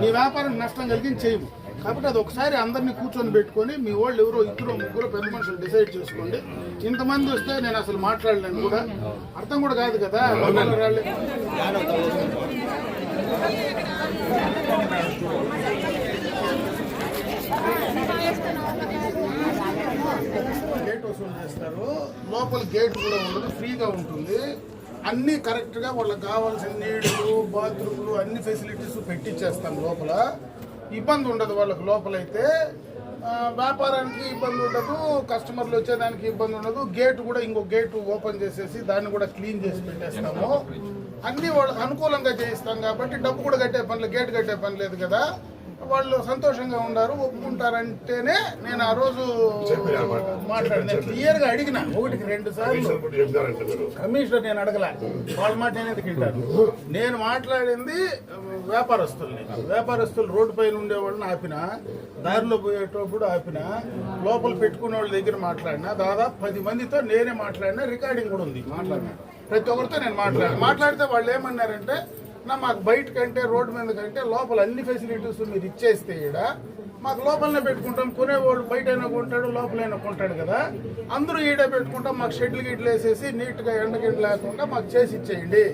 నీ వ్యాపారం నష్టం కలిగింది చేయము. కాబట్టి అది ఒకసారి అందరినీ కూర్చొని పెట్టుకొని మీ వాళ్ళు ఎవరో ఇద్దరు ముగ్గురు పెద్ద మనుషులు డిసైడ్ చేసుకోండి. ఇంతమంది వస్తే నేను అసలు మాట్లాడలేను కూడా. అర్థం కూడా కాదు కదా. లోపల గేట్ వసూలు చేస్తారు. లోపల గేట్ కూడా ఉండదు ఫ్రీగా ఉంటుంది. అన్నీ కరెక్ట్గా వాళ్ళకి కావాల్సిన నీళ్ళు బాత్రూమ్లు అన్ని ఫెసిలిటీస్ పెట్టించేస్తాం లోపల. ఇబ్బంది ఉండదు వాళ్ళకి లోపలైతే. వ్యాపారానికి ఇబ్బంది ఉండదు కస్టమర్లు వచ్చేదానికి ఇబ్బంది ఉండదు. గేట్ కూడా ఇంకో గేట్ ఓపెన్ చేసేసి దాన్ని కూడా క్లీన్ చేసి పెట్టేస్తాము. అన్నీ వాళ్ళకి అనుకూలంగా చేయిస్తాం కాబట్టి డబ్బు కూడా కట్టే పని గేట్ కట్టే పని లేదు కదా. వాళ్ళు సంతోషంగా ఉన్నారు ఒప్పుకుంటారంటేనే నేను ఆ రోజు మాట్లాడిన క్లియర్గా అడిగిన ఒకటికి రెండు సార్లు. కమిషనర్ నేను అడగల. వాళ్ళ మాట నేను ఎదుకుంటాను నేను మాట్లాడింది వ్యాపారస్తుల్ని. వ్యాపారస్తులు రోడ్డు పైన ఉండేవాళ్ళని ఆపిన దారిలో పోయేటప్పుడు ఆపిన లోపల పెట్టుకునే వాళ్ళ దగ్గర మాట్లాడినా దాదాపు పది మందితో నేనే మాట్లాడినా రికార్డింగ్ కూడా ఉంది మాట్లాడినా. ప్రతి ఒక్కరితో నేను మాట్లాడినా. మాట్లాడితే వాళ్ళు ఏమన్నారంటే నా మాకు బయట కంటే రోడ్డు మీద కంటే లోపల అన్ని ఫెసిలిటీస్ మీరు ఇచ్చేస్తే ఈడ మాకు లోపలనే పెట్టుకుంటాం. కొనేవాడు బయట అయినా కొంటాడు లోపలైనా కొంటాడు కదా. అందరూ ఈడే పెట్టుకుంటాం. మాకు షెడ్లు గిడ్లు వేసేసి నీట్గా ఎండగిడ్లు లేకుండా మాకు చేసి ఇచ్చేయండి.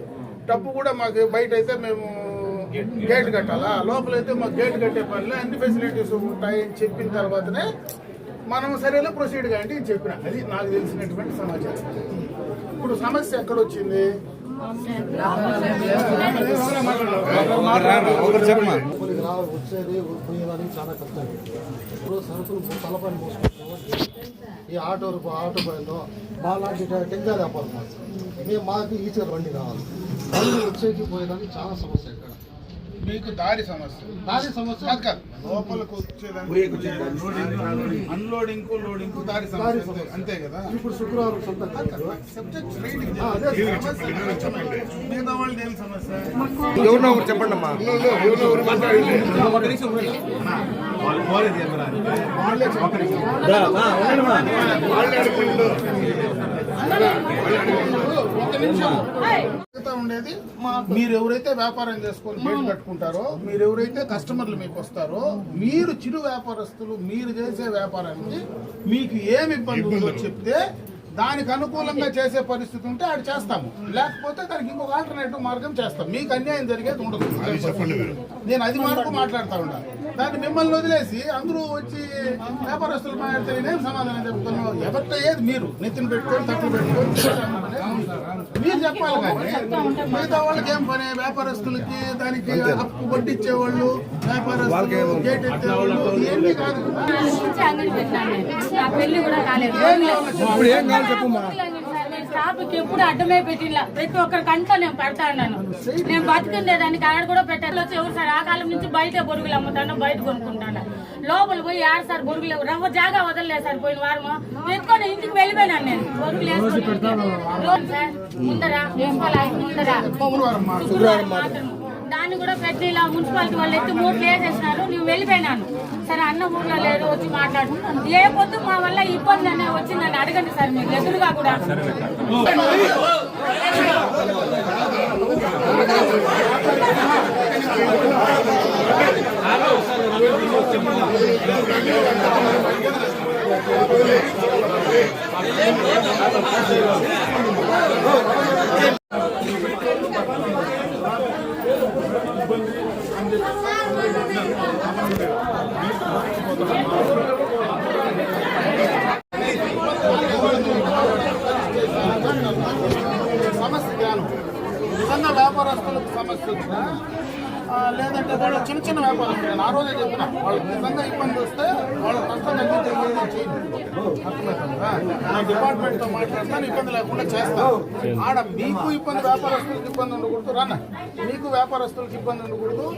డబ్బు కూడా మాకు బయట అయితే మేము గేట్ కట్టాలా? లోపలైతే మాకు గేట్ కట్టే పనిలో. అన్ని ఫెసిలిటీస్ ఉంటాయి అని చెప్పిన తర్వాతనే మనం సరేలో ప్రొసీడ్ కాండి చెప్పిన. అది నాకు తెలిసినటువంటి సమాచారం. ఇప్పుడు సమస్య ఎక్కడొచ్చింది? వచ్చేది పోయేదానికి చాలా కష్టం ఇప్పుడు సరుకులు తలపని మోసుకుంటాం ఈ ఆటో ఆటో పోయిందో మాలాంటి టెంకాయ వ్యాపారం మేము మాకు ఈచర్ బండి కావాలి. బండి వచ్చేది పోయేదానికి చాలా సమస్య. మీకు దారి సమస్య. దాని సమస్య. పక్క లోపలికి వచ్చేదానికి అన్లోడింగ్ లోడింగ్ దారి సమస్య అంతే. కదా? ఇప్పుడు శుక్రవారం సొంత. సబ్జెక్ట్ రైట్ ఆ, అదే. సమస్య మిగతా వాళ్ళు ఏం సమస్య? ఎవరినో ఒకరు చెప్పండి. అమ్మా ఒక నిమిషం. మిగతా ఉండేది. మీరు ఎవరైతే వ్యాపారం చేసుకొని బయట కట్టుకుంటారో మీరు ఎవరైతే కస్టమర్లు మీకు వస్తారో మీరు చిరు వ్యాపారస్తులు మీరు చేసే వ్యాపారానికి మీకు ఏమి ఇబ్బంది ఉందో చెప్తే దానికి అనుకూలంగా చేసే పరిస్థితి ఉంటే అది చేస్తాము. లేకపోతే దానికి ఇంకొక ఆల్టర్నేటివ్ మార్గం చేస్తాం. మీకు అన్యాయం జరిగేది ఉండదు. నేను అది మార్గం మాట్లాడుతా ఉన్నా. దాన్ని మిమ్మల్ని వదిలేసి అందరూ వచ్చి వ్యాపారస్తులు మాట్లాడితే నేనేం సమాధానం చెప్తున్నాను ఎవరితో ఏది మీరు? నెత్తిన పెట్టుకొని తట్లు పెట్టుకొని చెప్పాలి కానీ మిగతా వాళ్ళకి ఏం పని? వ్యాపారస్తులకి దానికి అప్పు వడ్డిచ్చేవాళ్ళు వ్యాపారస్తులు గేట్ ఎత్తేవాళ్ళు ఇవన్నీ కాదు. ఇప్పుడు ఏం కావాలి చెప్పమ్మా ఎప్పుడు అడ్డమే పెట్టిలా. ప్రతి ఒక్కరి కంట్లో నేను పెడతా ఉన్నాను. నేను బతికుండేదానికి ఆడ కూడా పెట్టాలి వచ్చి ఎవరు సార్ ఆ కాలం నుంచి బయట బొరుగులు అమ్ముతాను బయట కొనుక్కుంటాను. లోపల పోయి ఆడ సార్ బొరుగులు రవ్వ జాగా వదలలేదు సార్ పోయిన వారము. ఎత్తుకొని ఇంటికి వెళ్ళిపోయినాను నేను. బొరుగులు వేసుకొని రోజు సార్ ముందరా ముందరా. శుక్రవారం మాత్రం. దాన్ని కూడా పెట్టి ఇలా మున్సిపాలిటీ వాళ్ళు ఎత్తి మూట్లు వేసేసినారు. నువ్వు వెళ్ళిపోయినాను. సరే అన్న ఊర్లో లేదు వచ్చి మాట్లాడు. ఏ పొద్దు మా వల్ల ఇబ్బంది అనే వచ్చిందని అడగండి సార్ మీరు ఎదురుగా కూడా. సమస్య జ్ఞానం. నిజంగా వ్యాపారస్తులకు సమస్య వచ్చినా లేదంటే వాళ్ళ చిన్న చిన్న వ్యాపారస్తులు ఆ రోజే చెప్పిన వాళ్ళకి నిజంగా ఇబ్బంది వస్తే నా డిపార్ట్మెంట్తో డిపార్ట్మెంట్తో మాట్లాడతాను ఇబ్బంది లేకుండా చేస్తాను ఆడ మీకు ఇబ్బంది వ్యాపారస్తులకు ఇబ్బంది ఉండకూడదు రన్న మీకు వ్యాపారస్తులకు ఇబ్బంది ఉండకూడదు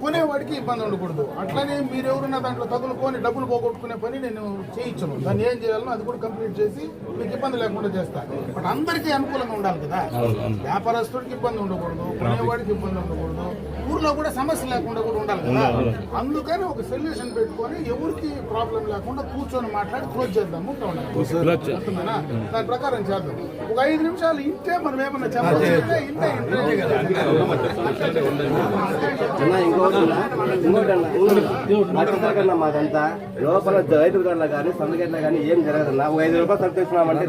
కొనేవాడికి ఇబ్బంది ఉండకూడదు అట్లనే మీరు ఎవరున్న దాంట్లో తగులుకొని డబ్బులు పోగొట్టుకునే పని నేను చేయించను దాన్ని ఏం చేయాలనో అది కూడా కంప్లీట్ చేసి మీకు ఇబ్బంది లేకుండా చేస్తాను బట్ అందరికీ అనుకూలంగా ఉండాలి కదా వ్యాపారస్తుడికి ఇబ్బంది ఉండకూడదు కొనేవాడికి ఇబ్బంది ఉండకూడదు ఊర్లో కూడా సమస్య లేకుండా కూడా ఉండాలి కదా. అందుకని ఒక సొల్యూషన్ పెట్టుకొని ఎవరికి ప్రాబ్లం లేకుండా కూర్చొని మాట్లాడి క్లోజ్ చేద్దాము అర్థమేనా? దాని ప్రకారం చేద్దాం. ఒక ఐదు నిమిషాలు ఇంటే మనం ఏమన్నా చెప్పాలి ఇంటే ఇంటే ఇంటే అన్న ఇంకోటి ఉందా? ఇంకోటి అన్న. అట్లా మాదంతా లోపల రైతు గడ్ల కానీ సందగడ్ల కానీ ఏం జరగదన్నా. ఒక ఐదు రూపాయలు సరుకు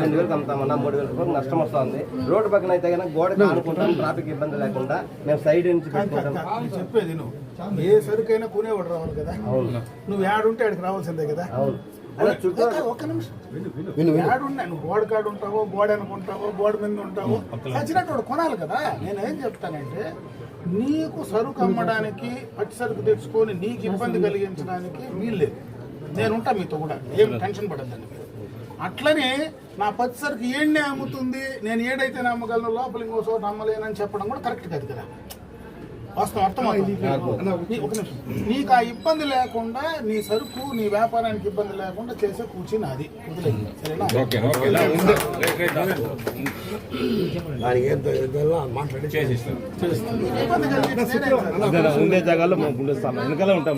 రెండు వేలు అమ్ముతామన్నా మూడు వేల రూపాయలు నష్టం వస్తుంది. రోడ్డు పక్కన అయితే కనుక గోడకి ఆనుకుంటాం ట్రాఫిక్ ఇబ్బంది లేకుండా మేము సైడ్ నుంచి పెట్టుకుంటాం. నేను చెప్పేది నువ్వు ఏ సరుకైనా కొనేవాడు రావాలి కదా. అవును. నువ్వు యాడుంటే ఆడికి రావాల్సిందే కదా. ఒక్క- నిమిషం. యాడున్నా నువ్వు గోడ కాడు ఉంటావో గోడ అనుకుంటావో గోడ మీద ఉంటావో. చచ్చినట్టు వాడు కొనాలి కదా. నేను ఏం చెప్తానంటే నీకు సరుకు అమ్మడానికి పచ్చి సరుకు తెచ్చుకొని నీకు ఇబ్బంది కలిగించడానికి వీల్లేదు నేను ఉంటా మీతో కూడా. ఏం టెన్షన్ పడద్దండి మీరు. అట్లనే నా పచ్చి సరుకు ఏడ్నే అమ్ముతుంది? నేను ఏడైతే అమ్మగలను లోపల ఇంకో చోట అమ్మలేనని చెప్పడం కూడా కరెక్ట్ కాదు కదా. వాస్తవం అర్థమవుతుంది నీ- ఒక నిమిషం నీకు ఆ ఇబ్బంది లేకుండా నీ సరుకు నీ వ్యాపారానికి ఇబ్బంది లేకుండా చేసే కూర్చి నాది. ఉండే జాగాలో మేము ఉండే వెనకాల ఉంటాం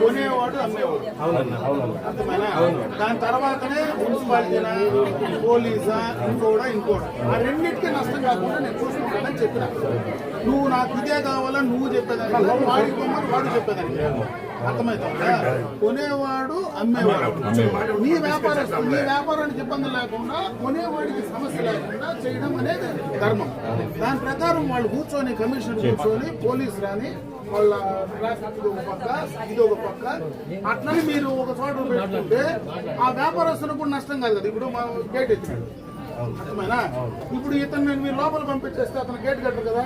కొనేవాడు అమ్మేవాడు. అవునన్నా అవునన్నా. అర్థమైనా? దాని తర్వాతనే మున్సిపాలిటీనా పోలీసా ఇంకోడా ఇంకోడా. ఆ రెండింటికి నష్టం కాకుండా నేను చూసుకుంటానని చెప్పిన. నువ్వు నాకు ఇదే కావాలా నువ్వు చెప్పేదాన్ని వాడి కొమ్మని వాడు చెప్పేదాన్ని అర్థమవుతుందా కొనేవాడు అమ్మేవాడు. నీ వ్యాపారస్తు నీ వ్యాపారానికి ఇబ్బంది లేకుండా కొనేవాడికి సమస్య లేకుండా చేయడం అనేది ధర్మం. దాని ప్రకారం వాళ్ళు కూర్చొని కమిషనర్ కూర్చొని పోలీసు రాని వాళ్ళ ఒక పక్క ఇది ఒక పక్క. అట్లని మీరు ఒక చోట పెట్టుకుంటే ఆ వ్యాపారస్తులకు కూడా నష్టం కాదు కదా. ఇప్పుడు మా గేట్ ఎత్తినాడు. అర్థమైనా? ఇప్పుడు ఇతను నేను మీరు లోపల పంపించేస్తే అతను గేట్ కట్టరు కదా.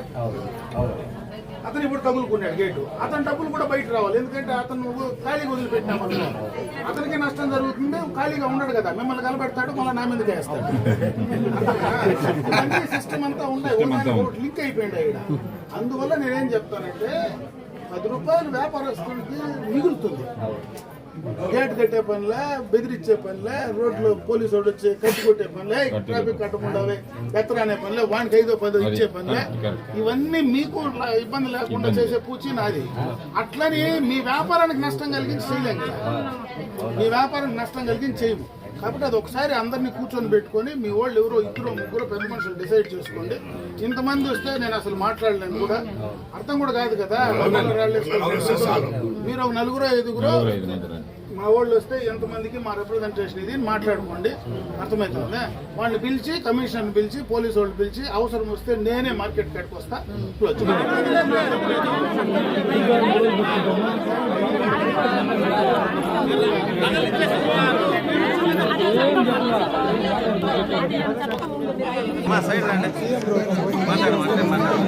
అతను ఇప్పుడు తగులుకున్నాడు గేటు. అతని డబ్బులు కూడా బయట రావాలి. ఎందుకంటే అతను ఖాళీగా వదిలిపెట్టినామనుకో అతనికి నష్టం జరుగుతుంది ఖాళీగా ఉండడు కదా. మిమ్మల్ని కలబెడతాడు మళ్ళీ నా మీదకి వేస్తాడు. సిస్టమ్ అంతా ఉన్నాయి. లింక్ అయిపోయింది ఇక్కడ అందువల్ల నేనేం చెప్తానంటే పది రూపాయలు వ్యాపారస్తులకి మిగులుతుంది. గేట్ కట్టే పనిలే బెదిరించే పనిలే రోడ్లో పోలీసు వాడు వచ్చి కట్టి కొట్టే పనిలే ట్రాఫిక్ కట్టకుండా ఎత్తరా అనే పనిలే వానికి ఐదో పదో ఇచ్చే పనిలే. ఇవన్నీ మీకు ఇబ్బంది లేకుండా చేసే పూచి నాది. అట్లని మీ వ్యాపారానికి నష్టం కలిగించి చేయలేం మీ వ్యాపారానికి నష్టం కలిగించి చేయము. కాబట్టి అది ఒకసారి అందరినీ కూర్చొని పెట్టుకొని మీ వాళ్ళు ఎవరో ఇద్దరు ముగ్గురు పెద్ద మనుషులు డిసైడ్ చేసుకోండి. ఇంతమంది వస్తే నేను అసలు మాట్లాడలేను కూడా. అర్థం కూడా కాదు కదా. మీరు ఒక నలుగురు ఐదుగురు మా వాళ్ళు వస్తే ఎంతమందికి మా రిప్రజెంటేషన్ ఇది అని మాట్లాడుకోండి. అర్థమవుతుందా? వాళ్ళని పిలిచి కమిషనర్ని పిలిచి పోలీసు వాళ్ళు పిలిచి అవసరం వస్తే నేనే మార్కెట్ కట్టుకు వస్తా. క్లోజ్. మా సైడ్ రండి మాట్లాడు అంటే మాట్లాడు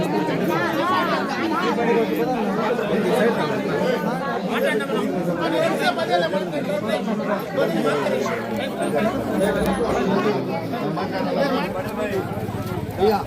అయ్యా